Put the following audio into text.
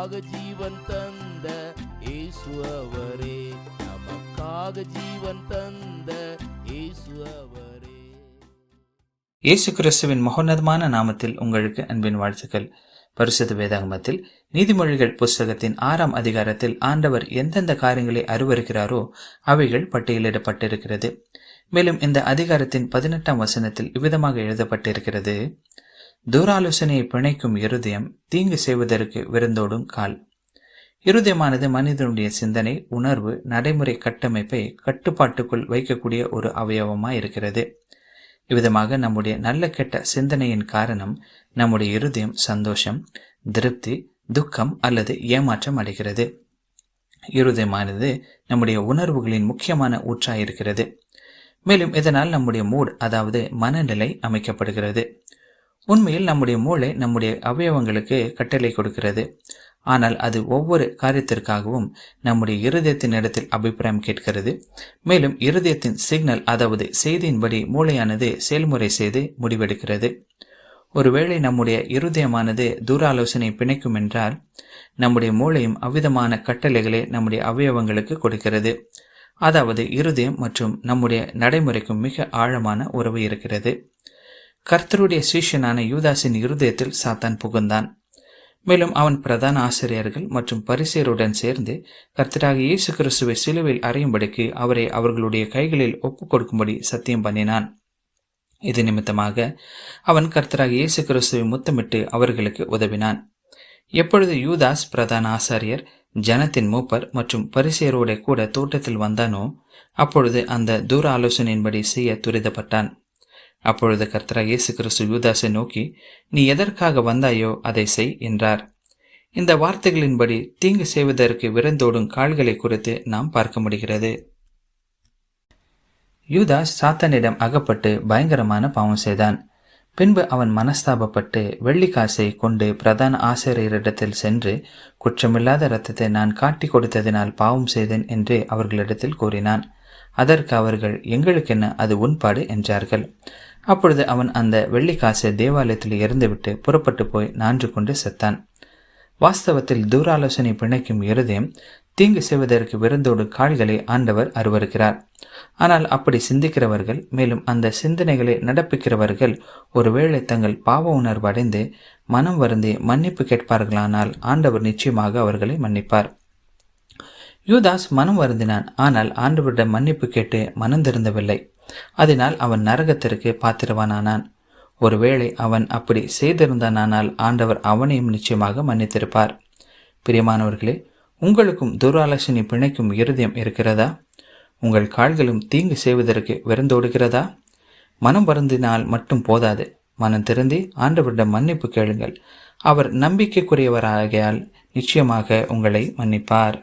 நமக்காக ஜீவன் தந்த இயேசு அவரே. நமக்காக ஜீவன் தந்த இயேசு அவரே. இயேசு கிறிஸ்துவின் மகோன்னதமான நாமத்தில் உங்களுக்கு அன்பின் வாழ்த்துக்கள். பரிசுத்த வேதாகமத்தில் நீதிமொழிகள் புஸ்தகத்தின் ஆறாம் அதிகாரத்தில் ஆண்டவர் எந்தெந்த காரியங்களை அருவருக்கிறாரோ அவைகள் பட்டியலிடப்பட்டிருக்கிறது. மேலும் இந்த அதிகாரத்தின் பதினெட்டாம் வசனத்தில் இவ்விதமாக எழுதப்பட்டிருக்கிறது. தூராலோசனையை பிணைக்கும் இருதயம் தீங்கு செய்வதற்கு விருந்தோடும் கால். இருதயமானது மனிதனுடைய சிந்தனை உணர்வு நடைமுறை கட்டமைப்பை கட்டுப்பாட்டுக்குள் வைக்கக்கூடிய ஒரு அவயவமாக இருக்கிறது. இவ்விதமாக நம்முடைய நல்ல கெட்ட சிந்தனையின் காரணம் நம்முடைய இருதயம் சந்தோஷம் திருப்தி துக்கம் அல்லது ஏமாற்றம் அடைகிறது. இருதயமானது நம்முடைய உணர்வுகளின் முக்கியமான ஊற்றாயிருக்கிறது மேலும் இதனால் நம்முடைய மூட் அதாவது மனநிலை அமைக்கப்படுகிறது. உண்மையில் நம்முடைய மூளை நம்முடைய அவயவங்களுக்கு கட்டளை கொடுக்கிறது. ஆனால் அது ஒவ்வொரு காரியத்திற்காகவும் நம்முடைய இருதயத்தின் இடத்தில் அபிப்பிராயம் கேட்கிறது. மேலும் இருதயத்தின் சிக்னல் அதாவது செய்தியின்படி மூளையானது செயல்முறை செய்து முடிவெடுக்கிறது. ஒருவேளை நம்முடைய இருதயமானது தூர ஆலோசனை பிணைக்கும் என்றால் நம்முடைய மூளையும் அவ்விதமான கட்டளைகளை நம்முடைய அவயவங்களுக்கு கொடுக்கிறது. அதாவது இருதயம் மற்றும் நம்முடைய நடைமுறைக்கும் மிக ஆழமான உறவு இருக்கிறது. கர்த்தருடைய சீஷனான யூதாஸின் இருதயத்தில் சாத்தான் புகுந்தான். மேலும் அவன் பிரதான ஆசிரியர்கள் மற்றும் பரிசேருடன் சேர்ந்து கர்த்தராக இயேசு கிறிஸ்துவை சிலுவையில் அறையும்படிக்கு அவரை அவர்களுடைய கைகளில் ஒப்புக் கொடுக்கும்படி சத்தியம் பண்ணினான். இது நிமித்தமாக அவன் கர்த்தராக இயேசு கிறிஸ்துவை முத்தமிட்டு அவர்களுக்கு உதவினான். எப்பொழுது யூதாஸ் பிரதான ஆசாரியர் ஜனத்தின் மூப்பர் மற்றும் பரிசேரோட கூட தோட்டத்தில் வந்தானோ அப்பொழுது அந்த தூர ஆலோசனையின்படி செய்ய துரிதப்பட்டான். அப்பொழுது கர்த்தரா இயேசு கிறிஸ்து யூதாஸை நோக்கி நீ எதற்காக வந்தாயோ அதை செய் என்றார். இந்த வார்த்தைகளின்படி தீங்கு செய்வதற்கு விரந்தோடும் கால்களை குறித்து நாம் பார்க்க முடிகிறது. யூதாஸ் சாத்தனிடம் அகப்பட்டு பயங்கரமான பாவம் செய்தான். பின்பு அவன் மனஸ்தாபப்பட்டு வெள்ளிக்காசை கொண்டு பிரதான ஆசிரியரிடத்தில் சென்று குற்றமில்லாத இரத்தத்தை நான் காட்டி கொடுத்ததினால் பாவம் செய்தேன் என்று அவர்களிடத்தில் கூறினான். அதற்கு அவர்கள் எங்களுக்கென்ன அது உண்பாடு என்றார்கள். அப்பொழுது அவன் அந்த வெள்ளிக்காசை தேவாலயத்தில் இறந்துவிட்டு புறப்பட்டு போய் நான்று கொண்டு செத்தான். வாஸ்தவத்தில் தூராலோசனை பிணைக்கும் இருதயம் தீங்கு செய்வதற்கு விருந்தோடு கால்களை ஆண்டவர் அருவருக்கிறார். ஆனால் அப்படி சிந்திக்கிறவர்கள் மேலும் அந்த சிந்தனைகளை நடப்பிக்கிறவர்கள் ஒருவேளை தங்கள் பாவ உணர்வு அடைந்து மனம் வருந்தி மன்னிப்பு கேட்பார்களானால் ஆண்டவர் நிச்சயமாக அவர்களை மன்னிப்பார். யூதாஸ் மனம் வருந்தினான். ஆனால் ஆண்டவரிடம் மன்னிப்பு கேட்டு மனம் திருந்தவில்லை. அதனால் அவன் நரகத்திற்கு பாத்திரவானானான். ஒருவேளை அவன் அப்படி செய்திருந்தானால் ஆண்டவர் அவனையும் நிச்சயமாக மன்னித்திருப்பார். பிரியமானவர்களே உங்களுக்கும் துராலோசனை பிணைக்கும் இருதயம் இருக்கிறதா? உங்கள் கால்களும் தீங்கு செய்வதற்கு விருந்தோடுகிறதா? மனம் வருந்தினால் மட்டும் போதாது. மனம் திருந்தி ஆண்டவரிடம் மன்னிப்பு கேளுங்கள். அவர் நம்பிக்கைக்குரியவராகையால் நிச்சயமாக உங்களை மன்னிப்பார்.